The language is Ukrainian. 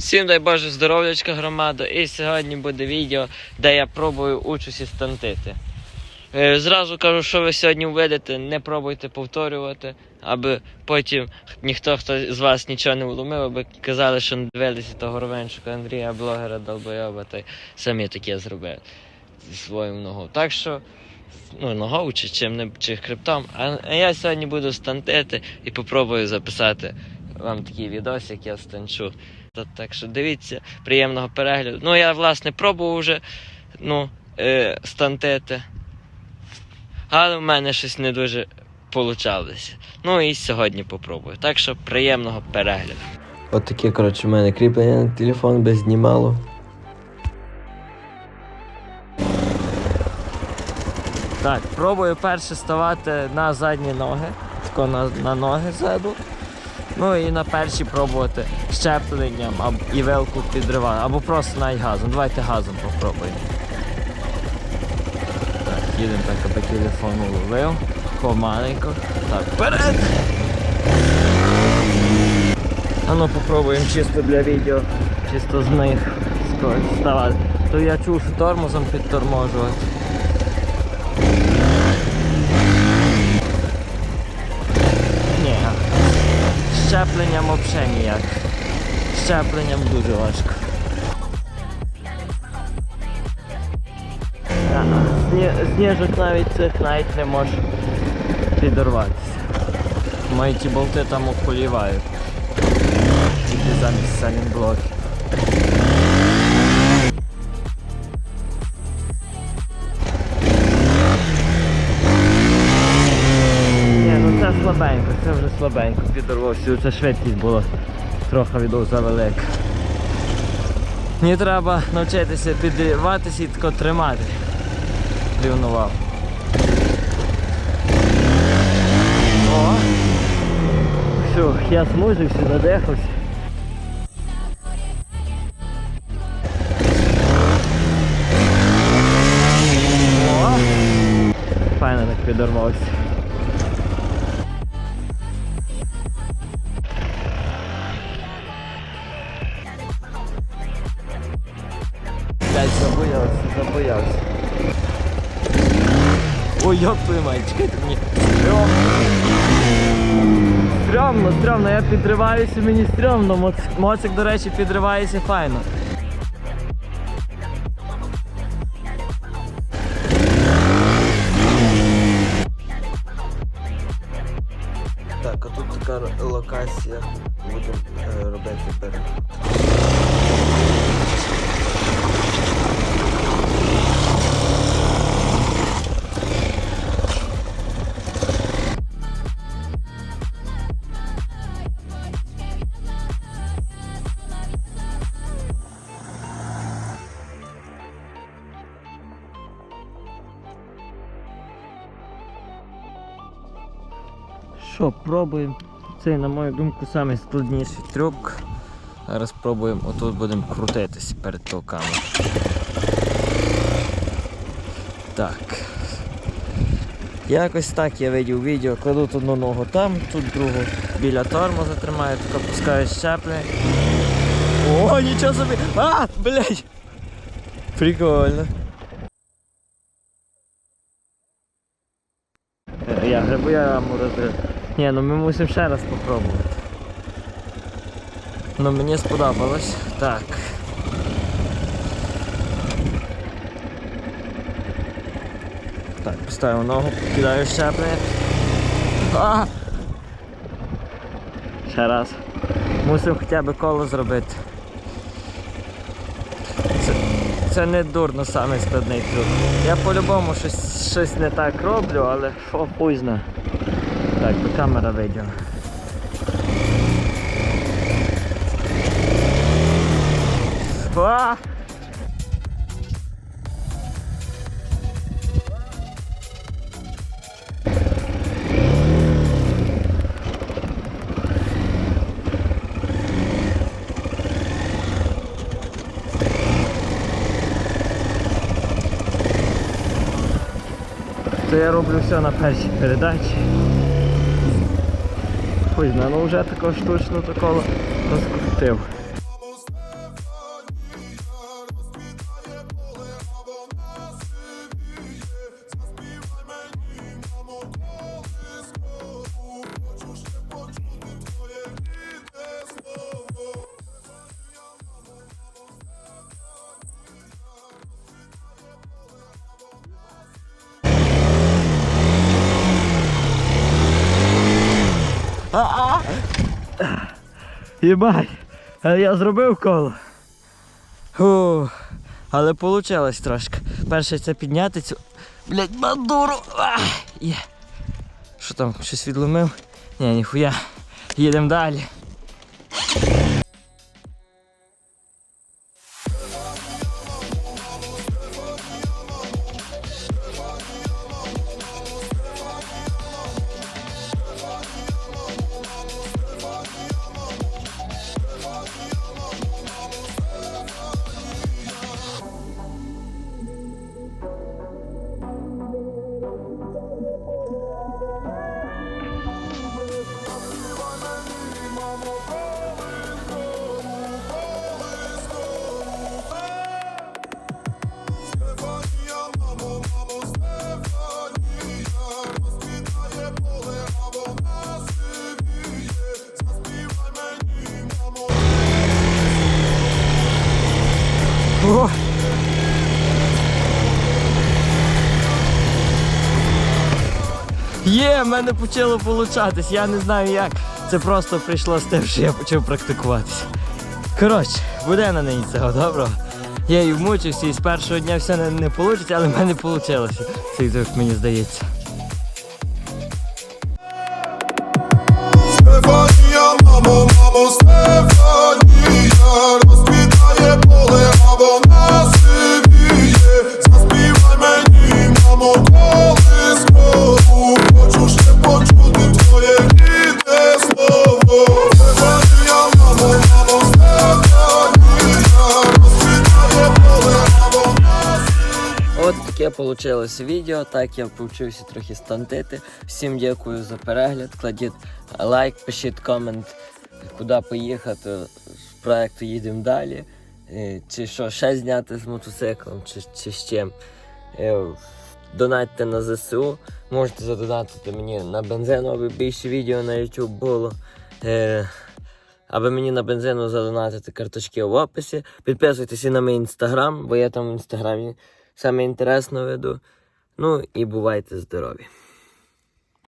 Всім дай Боже здоров'ячка громада. І сьогодні буде відео, де я пробую участі стантити. Е, Зразу кажу, що ви сьогодні увидите, не пробуйте повторювати, аби потім ніхто хто з вас нічого не вломив, аби казали, що не дивилися того Ровенчука Андрія, блогера долбойоба, та й самі таке зробили зі своєю ногою. Так що, ну, ногою чи чим чи хребтом. А я сьогодні буду стантити і попробую записати вам такий відос, як я станчу. Так що дивіться, приємного перегляду. Ну, я власне пробував вже ну, е, стантити. Але в мене щось не дуже получалося. Ну і сьогодні попробую. Так що приємного перегляду. От таке, коротше, в мене кріплення на телефон без знімало. Так, пробую перше ставати на задні ноги. Тако на, на ноги ззаду. Ну і на перші пробувати щепленням і велку підривати, або просто навіть газом. Давайте газом попробуємо. Так, їдемо так, аби телефон уловив. Помаленько. Так, вперед! А ну попробуємо чисто для відео, чисто з них ставати. То я чув, що тормозом підторможувати. Щепленням взагалі ніяк. Щепленням дуже важко. Ага, Сніжок навіть цих навіть не може підорватися. Мої ті болти там ополівають. Тільки замість салінблоків. Ні, слабенько, підорвався. Це швидкість була трохи відомо завелика. Мені треба навчитися підриватися і тако тримати. Рівнував. О! Фух, я змужився, задихався. О! Файно так підорвався. Блять, забоявся, забоявся. Ой, як твою мать, чекайте мені. Стрьомно. Стрьомно, я підриваюся, мені стрьомно. Моцик, до речі, підривається файно. Так, а тут така локація. Будемо робити перед. Що, пробуємо. Це, на мою думку, найскладніший трюк. Зараз пробуємо, отут будемо крутитися перед толками. Так. Якось так я видів відео, кладу тут одну ногу там, тут другу біля тормоза тримаю, так опускаю щеплення. О, нічого собі! А, блядь! Прикольно. Я грибу яму розрив. Ні, ну ми мусимо ще раз спробувати. Ну мені сподобалось. Так. Так, поставив ногу, кидаю щеплення. А! Ще раз. Мусив хоча б коло зробити. Це, це не дурно самий складний трюк. Я по-любому щось, щось не так роблю, але що хуй зна. Так, би камера виділа. А! Це я роблю все на першій передачі. Хуй знає, ну вже такого штучно такого розкрутив. А-а! Єбать, я зробив коло. Фу. Але вийшло трошки. Перше це підняти цю. Блять, бандуру! Що там, щось відломив? Ні, ніхуя. Їдемо далі. О! Є, в мене почало получатись, я не знаю як. Це просто прийшло з тим, що я почав практикуватися. Коротше, буде на нині цього доброго. Я і вмучився, і з першого дня все не, не вийде, але в мене вийшло. Це так мені здається. Мамо, мамо, вийшло відео. Так я повчився трохи стантити. Всім дякую за перегляд. Кладіть лайк, пишіть комент, куди поїхати з проекту їдемо далі. Е, Чи що, ще зняти з мотоциклом, чи, чи з чим. Е, Донатьте на ЗСУ. Можете задонатити мені на бензин, аби більше відео на YouTube було. Е, Аби мені на бензину задонатити карточки в описі. Підписуйтесь і на мій інстаграм, бо я там в інстаграмі саме інтересно веду. Ну і бувайте здорові!